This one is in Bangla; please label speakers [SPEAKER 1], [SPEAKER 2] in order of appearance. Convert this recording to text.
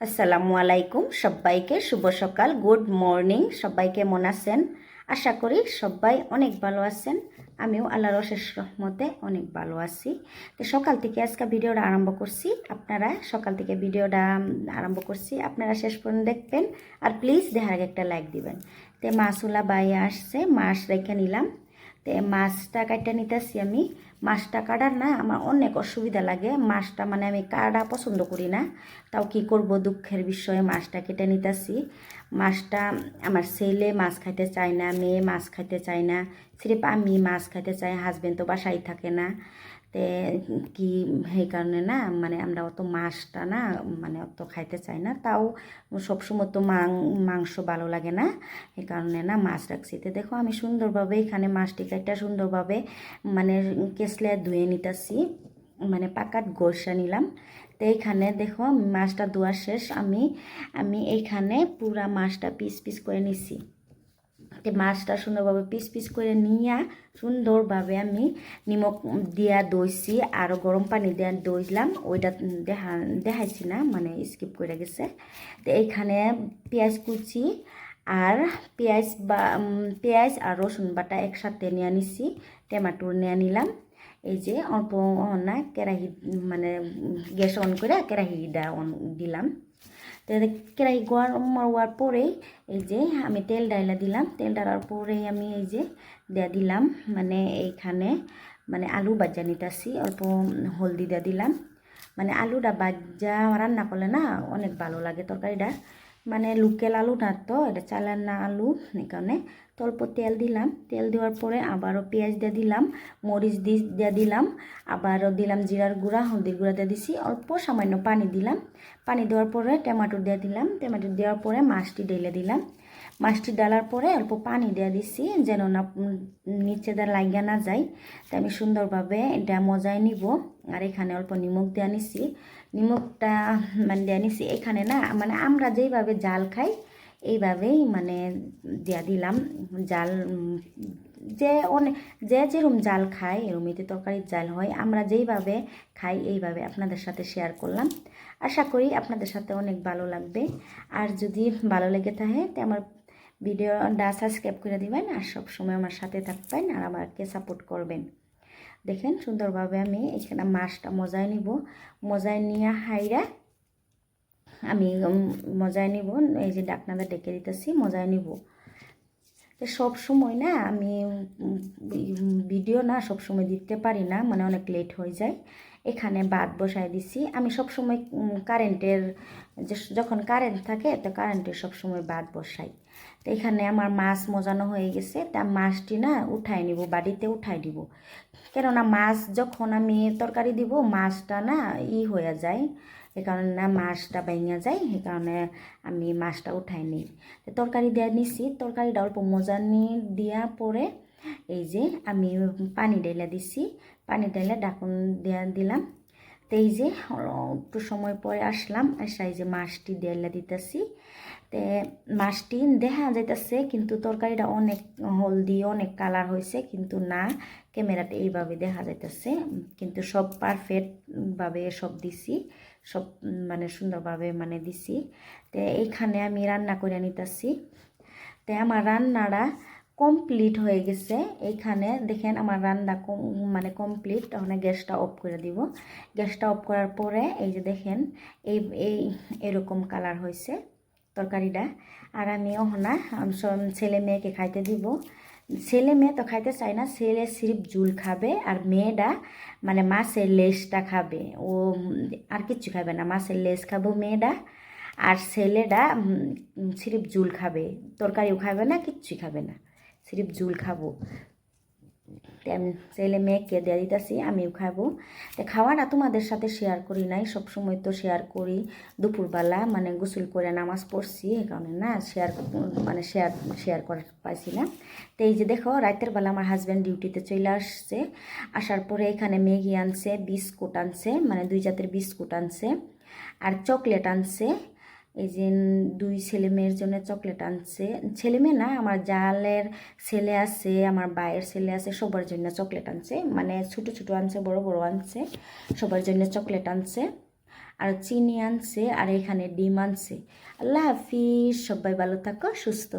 [SPEAKER 1] আসসালামু আলাইকুম, সবাইকে শুভ সকাল, গুড মর্নিং, সবাই কেমন আছেন? আশা করি সবাই অনেক ভালো আছেন, আমিও আল্লাহর অশেষ রহমতে অনেক ভালো আছি। তো সকাল থেকে আজকে ভিডিওটা আরম্ভ করছি, আপনারা সকাল থেকে ভিডিওটা আরম্ভ করছি, আপনারা শেষ পর্যন্ত দেখবেন, আর প্লিজ দেখার আগে একটা লাইক দিবেন। তো মাছুলা বাই আসছে মাছ রেখে নিলাম। তে মাছটা কাটা নিতেছি আমি মাছটা কাটার না আমার অনেক অসুবিধা লাগে। মাছটা মানে আমি কাটা পছন্দ করি না। তাও কি করব দুঃখের বিষয়ে মাছটা কেটে নিতেছি। মাছটা আমার ছেলে মাছ খাইতে চায় না, মেয়ে মাছ খাইতে চায় না। সিরিপ আমি মাছ খাইতে চাই হাজবেন্ড তো বাসায় থাকে না তে কি সেই কারণে না মানে আমরা অত মাছটা না মানে অত খাইতে চাই না তাও সবসময় তো মাংস ভালো লাগে না এই কারণে না মাছ রাখছি তো দেখো আমি সুন্দরভাবে এখানে মাছটি কাটটা সুন্দরভাবে মানে কেসলে ধুয়ে নিতেছি মানে পাকাট গোসা নিলাম তো এইখানে দেখো মাছটা ধোয়া শেষ আমি আমি এইখানে পুরা মাছটা পিস পিস করে নিছি মাছটা সুন্দরভাবে পিস পিস করে নিয়ে সুন্দরভাবে আমি নিমখ দিয়া দইছি আর গরম পানি দিয়া দইলাম। ওইটা দেখা, দেখাইছি না মানে স্কিপ করে গেছে। তো এইখানে পেঁয়াজ কুচি আর পেঁয়াজ বা পেঁয়াজ আর রসুন বাটা একসাথে নিয়ে নিছি, টমেটো নিয়ে নিলাম। এই যে অল্প না, কেরাহি মানে গ্যাস অন করে কেরাহিটা অন দিলাম। তো কেরাহি গরম পরেই এই যে আমি তেল ডাইলা দিলাম। তেল ডালার পরেই আমি এই যে দিয়া দিলাম মানে এইখানে মানে আলু বাজা নিতাছি, অল্প হলদি দিয়া দিলাম। মানে আলুটা বাজা রান্না করলে না অনেক ভালো লাগে তরকারিটা। মানে লোকেল আলু না তো, এটা চালান আলু, এই কারণে অল্প তেল দিলাম। তেল দেওয়ার পরে আবারও পেঁয়াজ দিয়ে দিলাম, মরিচ দিয়ে দিলাম, আবারও দিলাম জিরার গুঁড়া, হলদির গুঁড়া দিয়ে দিছি, অল্প সামান্য পানি দিলাম। পানি দেওয়ার পরে টমেটো দিয়ে দিলাম। টমেটো দেওয়ার পরে মাছটি ঢেলে দিলাম। মাছটি ডালার পরে অল্প পানি দিয়ে দিছি, যেন না নিচে দা লাগিয়া না যায়। তাই আমি সুন্দরভাবে এটা মজায় নিব। আর এখানে অল্প নিমখ দিয়ে নিছি নিমখটা মানে দিয়ে নিছি এখানে না মানে আমরা যেইভাবে জাল খাই এইভাবেই মানে দিয়া দিলাম। জাল, যে অনেক যে যেরম জাল খায় এরমিতে তরকারির জাল হয়। আমরা যেইভাবে খাই, এইভাবে আপনাদের সাথে শেয়ার করলাম। আশা করি আপনাদের সাথে অনেক ভালো লাগবে। আর যদি ভালো লেগে থাকে, তো আমার ভিডিওটা সাবস্ক্রাইব করে দিবেন। আর সব সময় আমার সাথে থাকবেন আর আমাকে সাপোর্ট করবেন। দেখেন, সুন্দরভাবে আমি এখানে মাছটা মজায় নিব। মজায় নিয়ে হাইরা আমি মজায় নিব। এই যে ডাকনাদা ডেকে দিতেছি, মজায় নিব। তো সব সময় না, আমি ভিডিও না সব সময় দিতে পারি না মানে অনেক লেট হয়ে যায়। এখানে বাদ বসায় দিছি। আমি সব সময় কারেন্টের যখন কারেন্ট থাকে, তো কারেন্টের সব সময় বাদ বসাই। তো এখানে আমার মাছ মজানো হয়ে গেছে। তা মাছটি না উঠাই নিব, বাড়িতে উঠাই দিব। কেননা মাছ যখন আমি তরকারি দিব, মাছটা না ই হয়ে যায়। এ কারণে না মাছটা ভেঙে যায় সেই কারণে আমি মাছটা উঠাই নিই। তরকারি দেওয়া নিছি। তরকারিটা অল্প মজা নিয়ে দেওয়ার পরে এই যে আমি পানি ঢেলে দিছি। পানি ঢেলে ডাকুন দেওয়া দিলাম। তো এই যে একটু সময় পরে আসলাম এসে এই যে মাছটি ঢেলে দিতেছি। তে মাছটি দেখা যাইতেছে কিন্তু তরকারিটা অনেক হলদি, অনেক কালার হয়েছে কিন্তু না, ক্যামেরাতে এইভাবে দেখা যাইতেছে। কিন্তু সব পারফেক্টভাবে সব দিছি, সব মানে সুন্দরভাবে মানে দিছি। তো এইখানে আমি রান্না করে নিতেছি। তো আমার রান্নাটা কমপ্লিট হয়ে গেছে। এইখানে দেখেন আমার রান্না মানে কমপ্লিট তখন গ্যাসটা অফ করে দিব। গ্যাসটা অফ করার পরে এই যে দেখেন, এই এই, এরকম কালার হয়েছে তরকারিটা। আর আমি ওহনা ছেলে মেয়েকে খাইতে দিব। ছেলে মেয়ে তো খাইতে চায় না, ছেলে সিরিপ জুল খাবে আর মেয়েটা মানে মাছের লেজটা খাবে। ও, আর কিচ্ছু খাবে না, মাছের লেজ খাব মেয়েটা আর ছেলেটা সিরিপ জুল খাবে। তরকারিও খাবে না, কিচ্ছুই খাবে না। সিরিপ জুল খাব। ছেলে মেয়েকে দিয়ে দিতেছি, আমিও খাব। তো খাওয়াটা তোমাদের সাথে শেয়ার করি নাই সব সময় তো শেয়ার করি। দুপুরবেলা মানে গোসল করে নামাজ পড়ছি, এই কারণে না শেয়ার মানে শেয়ার শেয়ার করে পাইছি না। তো এই যে দেখো, রাতের বেলা আমার হাজব্যান্ড ডিউটিতে চলে আসছে। আসার পরে এখানে ম্যাগি আনছে, বিস্কুট আনছে মানে দুই জাতের বিস্কুট আনছে। আর চকলেট আনছে। এই যে দুই ছেলে মেয়ের জন্য চকলেট আনছে। ছেলে মেয়ে না, আমার জালের ছেলে আছে, আমার বায়ের ছেলে আছে, সবার জন্য চকলেট আনছে। মানে ছোট ছোট আনছে, বড় বড় আনছে, সবার জন্য চকলেট আনছে। আর চিনি আনছে, আর এখানে ডিম আনছে। আল্লাহ হাফিজ, সবাই ভালো থাকো, সুস্থ